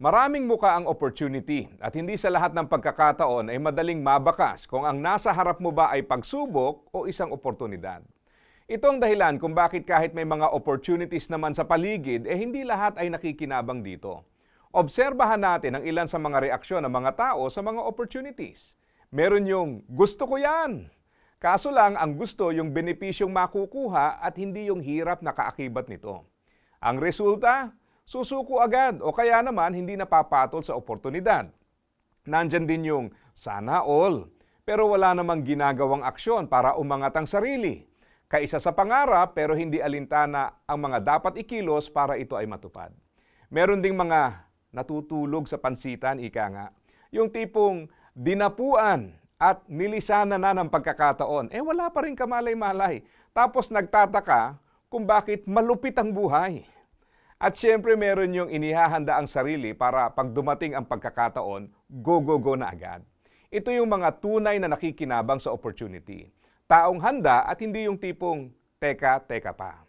Maraming muka ang opportunity at hindi sa lahat ng pagkakataon ay madaling mabakas kung ang nasa harap mo ba ay pagsubok o isang oportunidad. Ito ang dahilan kung bakit kahit may mga opportunities naman sa paligid, eh hindi lahat ay nakikinabang dito. Obserbahan natin ang ilan sa mga reaksyon ng mga tao sa mga opportunities. Meron yung gusto ko yan. Kaso lang ang gusto yung benepisyong makukuha at hindi yung hirap na kaakibat nito. Ang resulta, susuko agad o kaya naman hindi napapatol sa oportunidad. Nandyan din yung sana all, pero wala namang ginagawang aksyon para umangat ang sarili. Kaisa sa pangarap pero hindi alintana ang mga dapat ikilos para ito ay matupad. Meron ding mga natutulog sa pansitan, ika nga. Yung tipong dinapuan at nilisana na ng pagkakataon, eh wala pa rin kamalay-malay. Tapos nagtataka kung bakit malupit ang buhay. At syempre meron yung inihahanda ang sarili para pag dumating ang pagkakataon, go, go, go na agad. Ito yung mga tunay na nakikinabang sa opportunity. Taong handa at hindi yung tipong teka, teka pa.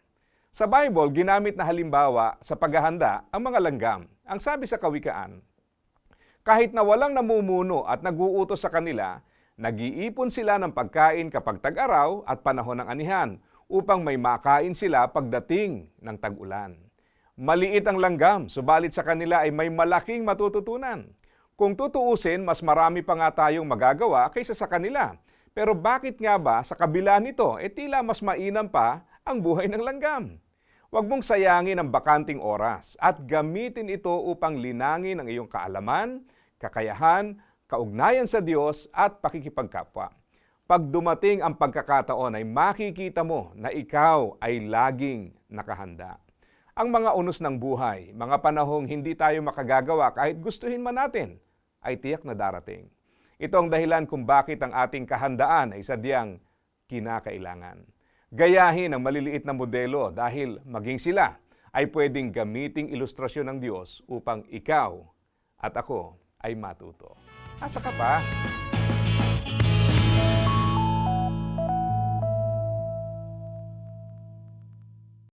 Sa Bible, ginamit na halimbawa sa paghahanda ang mga langgam. Ang sabi sa kawikaan, kahit na walang namumuno at naguutos sa kanila, nag-iipon sila ng pagkain kapag tag-araw at panahon ng anihan upang may makain sila pagdating ng tag-ulan. Maliit ang langgam, subalit sa kanila ay may malaking matututunan. Kung tutuusin, mas marami pa nga tayong magagawa kaysa sa kanila. Pero bakit nga ba sa kabila nito, e tila mas mainam pa ang buhay ng langgam? Huwag mong sayangin ang bakanting oras at gamitin ito upang linangin ang iyong kaalaman, kakayahan, kaugnayan sa Diyos at pakikipagkapwa. Pag dumating ang pagkakataon ay makikita mo na ikaw ay laging nakahanda. Ang mga unos ng buhay, mga panahong hindi tayo makagagawa kahit gustuhin man natin, ay tiyak na darating. Ito ang dahilan kung bakit ang ating kahandaan ay sadyang kinakailangan. Gayahin ang maliliit na modelo dahil maging sila ay pwedeng gamiting ilustrasyon ng Diyos upang ikaw at ako ay matuto. Asa ka pa?